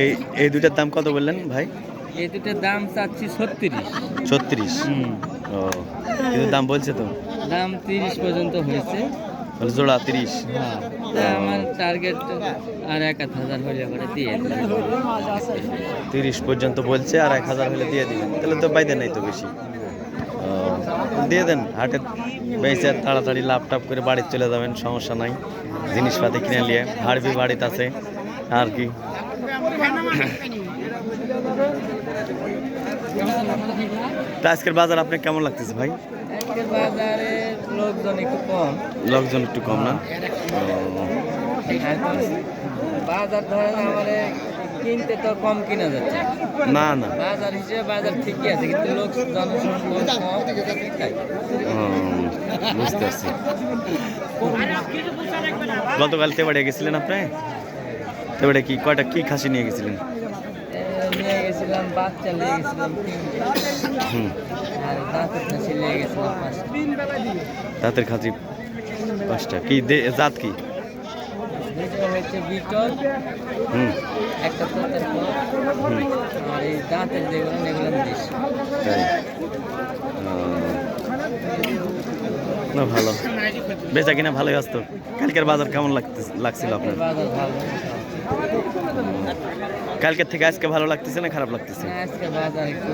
এই এই দুইটার দাম কত বললেন ভাই? এই দুটোর দাম চাচ্ছি ছত্রিশ। ছত্রিশ? ও কিন্তু দাম বলছে তো। দাম তিরিশ পর্যন্ত হয়েছে। জোড়া তিরিশ। হ্যাঁ আমার টার্গেট আর এক হাজার হলে পরে দিয়ে তিরিশ পর্যন্ত বলছে আর এক হাজার হলে দিয়ে দিবেন তাহলে তো বাইদের নাই তো বেশি। ও, দিয়ে দেন হাটে বেঁচে তাড়াতাড়ি লাভ টাপ করে বাড়ি চলে যাবেন সমস্যা নাই। জিনিসপাতি কিনে নিয়ে হাড়বি বাড়িতে আছে। আর কি তা আজকের বাজার আপনি কেমন লাগতেছে ভাই? আজকে বাজারে লোকজন একটু কম। লোকজন একটু কম না? ও, এখন বাজার ধরেন আমারে কিনতে তো কম কিনা যাচ্ছে। না না। বাজার হিসেবে বাজার ঠিকই আছে কিন্তু লোক জনসংখ্যা কম তাই। হুম, বুঝতে পারছি। গতকাল তেবাড়ে গেছিলেন আপনি তেবাড়ে কি কয়টা, কি খাসি নিয়ে গেছিলেন? দাঁতের খাসি পাঁচটা। কি জাত কি? না, ভালো। বেচা কিনা ভালোই আসতো। কালকের বাজার কেমন লাগতে লাগছিল আপনার? কালকের থেকে আজকে ভালো লাগতেছে না খারাপ লাগতেছে? একটু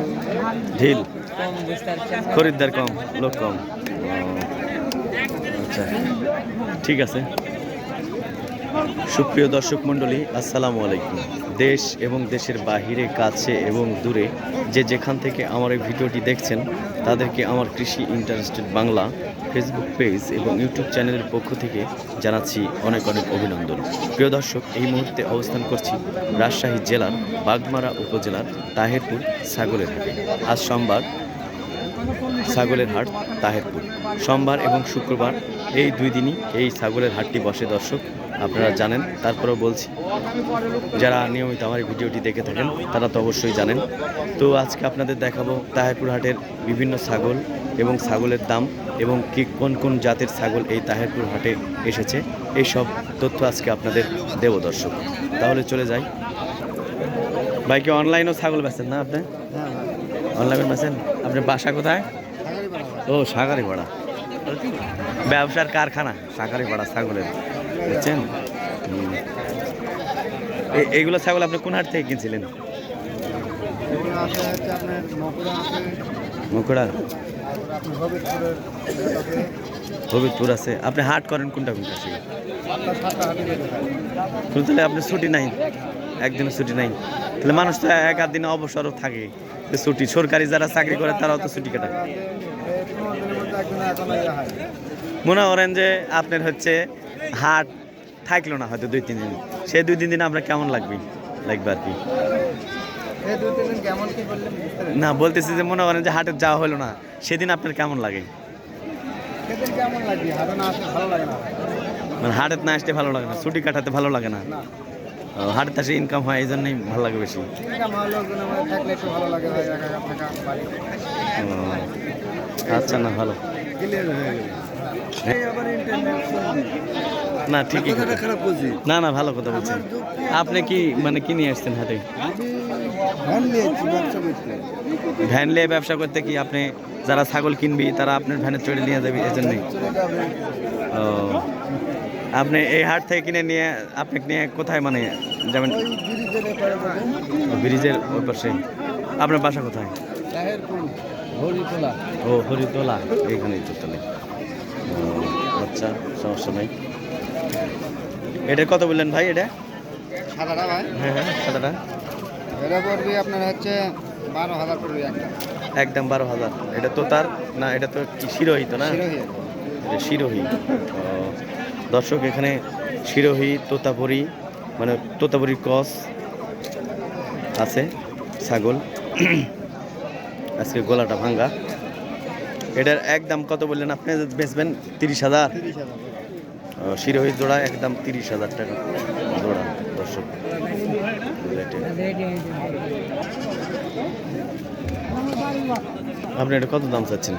ঢিল? খরিদ্দার কম লোক কম। আচ্ছা ঠিক আছে। সুপ্রিয় দর্শক মণ্ডলী আসসালামু আলাইকুম। দেশ এবং দেশের বাহিরে কাছে এবং দূরে যে যেখান থেকে আমার এই ভিডিওটি দেখছেন তাদেরকে আমার কৃষি ইন্টারেস্টেড বাংলা ফেসবুক পেজ এবং ইউটিউব চ্যানেলের পক্ষ থেকে জানাচ্ছি অনেক অনেক অভিনন্দন। প্রিয় দর্শক, এই মুহূর্তে অবস্থান করছি রাজশাহী জেলার বাগমারা উপজেলার তাহেরপুর ছাগলের হাটে। আজ সোমবার ছাগলের হাট তাহেরপুর। সোমবার এবং শুক্রবার এই দুই দিনই এই ছাগলের হাটটি বসে দর্শক, আপনারা জানেন, তারপরেও বলছি, যারা নিয়মিত আমার এই ভিডিওটি দেখে থাকেন, তারা তো অবশ্যই জানেন। তো আজকে আপনাদের দেখাবো তাহেরপুর হাটের বিভিন্ন ছাগল এবং ছাগলের দাম এবং কি কোন কোন জাতের ছাগল এই তাহেরপুর হাটে এসেছে এই সব তথ্য আজকে আপনাদের দেব দর্শক। তাহলে চলে যাই। বাইকে অনলাইনেও ছাগল বেচেন না আপনি? অনলাইনে বেচেন? আপনার বাসা কোথায়? ও সাগারি পাড়া ব্যবসার কারখানা সাগারি পাড়া ছাগলের। বুঝছেন। এইগুলো ছাগল আপনি কোন হাট থেকে কিনছিলেন? মকুড়া? হবিবপুরের আছে। আপনি হাট করেন, কোনটা কোনটা কিন্তু তাহলে আপনি ছুটি নাই। একদিনও ছুটি নাই। তাহলে মানুষ তো এক আধ দিনে অবসরও থাকে। যে ছুটি, সরকারি যারা চাকরি করে, তারাও তো ছুটি কাটায়। মনে করেন যে আপনার হচ্ছে হাট থাকল না হয়তো দুই, তিন দিন। সেই দুই, তিন দিন আপনার কেমন লাগবে? লাগবে আর কি। কেমন কি করলেন না। বলতেছি যে মনে করেন যে হাটে যাওয়া হলো না। সেদিন আপনার কেমন লাগে? সেদিন কেমন লাগবে? হাতে না আসলে ভালো লাগে না। মানে হাটের না আসতে ভালো লাগে না ছুটি কাটাতে ভালো লাগে না। হাটের আসে ইনকাম হয় এই জন্যই ভালো লাগে বেশি। আচ্ছা না ভালো। না ঠিকই খারাপ করছি না না ভালো কথা বলছেন। আপনি কি মানে কি নিয়ে আসছেন আমি ভ্যান নিয়ে ব্যবসা করতে কি আপনি যারা ছাগল কিনবি তারা আপনার ভ্যানে চড়ে নিয়ে যাবে এই জন্যই ও। আপনি এই হাট থেকে কিনে নিয়ে আপনি নিয়ে কোথায় মানে ওই ব্রিজের ওই পাশে। আপনার বাসা কোথায়? ও হরিতলা। এইখানেই তো তাহলে। আচ্ছা সমস্যা নাই। এটা কত বললেন ভাই এটা? সাদাটা ভাই। হ্যাঁ হ্যাঁ কতটা এটা পড়বে আপনার হচ্ছে বারো হাজার পড়বে একটা একদম বারো হাজার। এটা তো তার না এটা তো শিরোহী তো না? শিরোহী। দর্শক এখানে শিরোহী তোতাপুরি মানে তোতাপুরির কস আছে ছাগল। আজকে গলাটা ভাঙ্গা। এটার একদম কত বললেন আপনি? বেচবেন তিরিশ হাজার? শিরোহী জোড়া একদম তিরিশ হাজার টাকা। জোড়া দর্শক। আপনি এটা কত দাম চাচ্ছেন?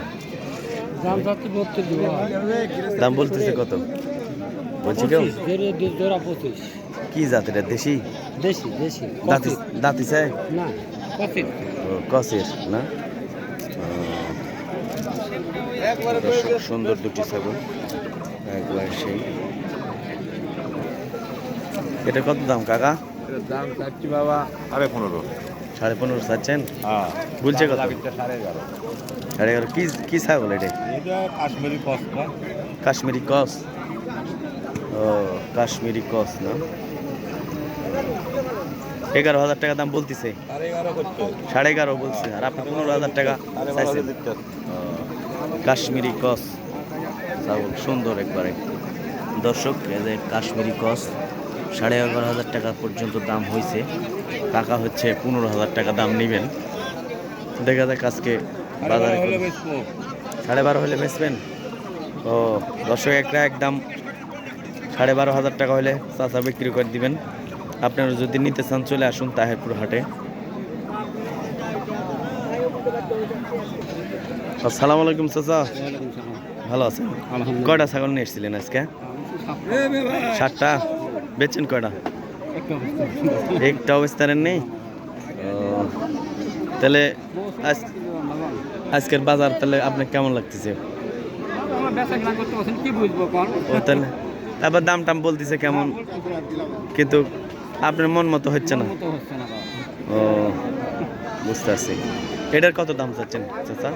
দাম বলতেছে কত? বলছি কেউ? কি কি জাত এটা? দেশি? দেশি দেশি। দাঁতি দাঁতি চাই? না কসের না? দর্শক, সুন্দর দুটি ছাগল একবার সেই। এটা কত দাম কাকা? দাম চাচ্ছি বাবা সাড়ে পনেরো। সাড়ে পনেরো চাচ্ছেন? হ্যাঁ। বলছে কত? সাড়ে এগারো। সাড়ে এগারো। কি কি ছাগল এটা? এটা কাশ্মীরি কসবা কাশ্মীরি কস? ও কাশ্মীরি কস না। এগারো হাজার টাকা দাম বলতেছে। সাড়ে এগারো বলছে। আর আপনি পনেরো হাজার টাকা চাইছেন। কাশ্মীরি কস। ছাগল সুন্দর একবারে। দর্শক যে কাশ্মীরি কস সাড়ে এগারো হাজার টাকা পর্যন্ত দাম হয়েছে টাকা হচ্ছে পনেরো হাজার টাকা দাম নেবেন। দেখা যাক আজকে বাজারে সাড়ে বারো হলে বেচবেন? ও দর্শক একটা একদম সাড়ে বারো হাজার টাকা হলে চাচা বিক্রি করে দিবেন। আপনারা যদি নিতে চান চলে আসুন তাহেরপুর হাটে। আসসালামু আলাইকুম চাচা। ভালো আছেন? কয়টা ছাগল নিয়ে এসেছিলেন আজকে? সাতটা। বেচছেন কয়টা? একটা অবস্থানের নেই? তাহলে আজ আজকের বাজার তাহলে আপনার কেমন লাগতেছে? তাহলে তারপর দাম টাম বলতেছে কেমন? কিন্তু আপনার মন মতো হচ্ছে না। ও বুঝতে পারছি। এটার কত দাম চাচ্ছেন চাচা?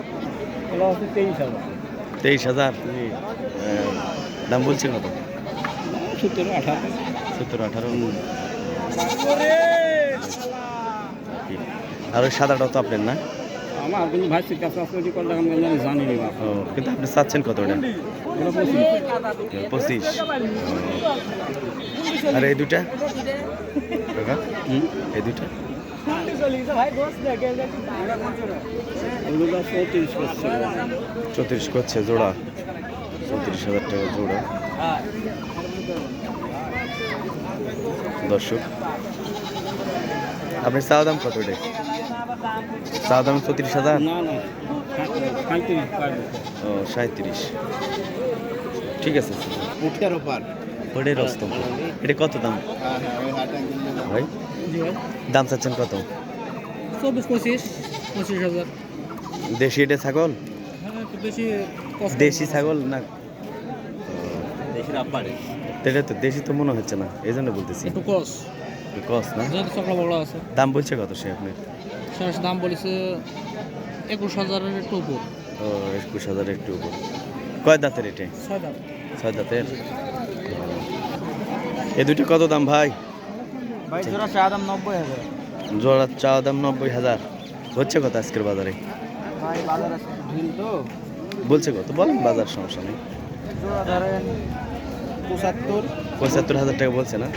তেইশ হাজার। দাম বলছে কত? সতেরো আঠারো। সত্তর আঠারো। আর ওই সাদাটাও তো আপনার না? আমার কিন্তু ভাই কাছে আসলে কি করলে আমি জানি না ও কিন্তু আপনি চাচ্ছেন কত ওটা পঁচিশ। আর এই দুটা এই দুটা চৌত্রিশ করছে জোড়া। চৌত্রিশ হাজার টাকা জোড়া। দর্শক আপনি চা দাম কত এটা? চা দাম চৌত্রিশ হাজার? ও সাঁত্রিশ। ঠিক আছে। উঠের ওপার। ওটাই রস্তম এটা কত দাম? হ্যাঁ হ্যাঁ ভাই দাম চাচ্ছেন কত? চব্বিশ পঁচিশ পঁচিশ হাজার। দেশি এটা ছাগল? হ্যাঁ একটু বেশি দেশি ছাগল না? দেশের আব্বারে। এটা তো দেশি তো মনে হচ্ছে না এই জন্য বলতেছি। একটু কস। কস না? যত চকলা বড় আছে। দাম বলছে কত সে আপনি শেষ দাম বলেছে একুশ হাজারের একটু উপর। ও একুশ হাজার একটু উপর। কয় দাঁতের এটা? ছয় ছয় দাঁতের? এ দুটো কত দাম ভাই? ভাই জোড়া চা দাম নব্বই হাজার। জোড়া চা দাম নব্বই হাজার। হচ্ছে কত আজকের বাজারে? বলছে কত? বলেন বাজার সমস্যা নেই। পঁচাত্তর। পঁচাত্তর হাজার টাকা বলছে না?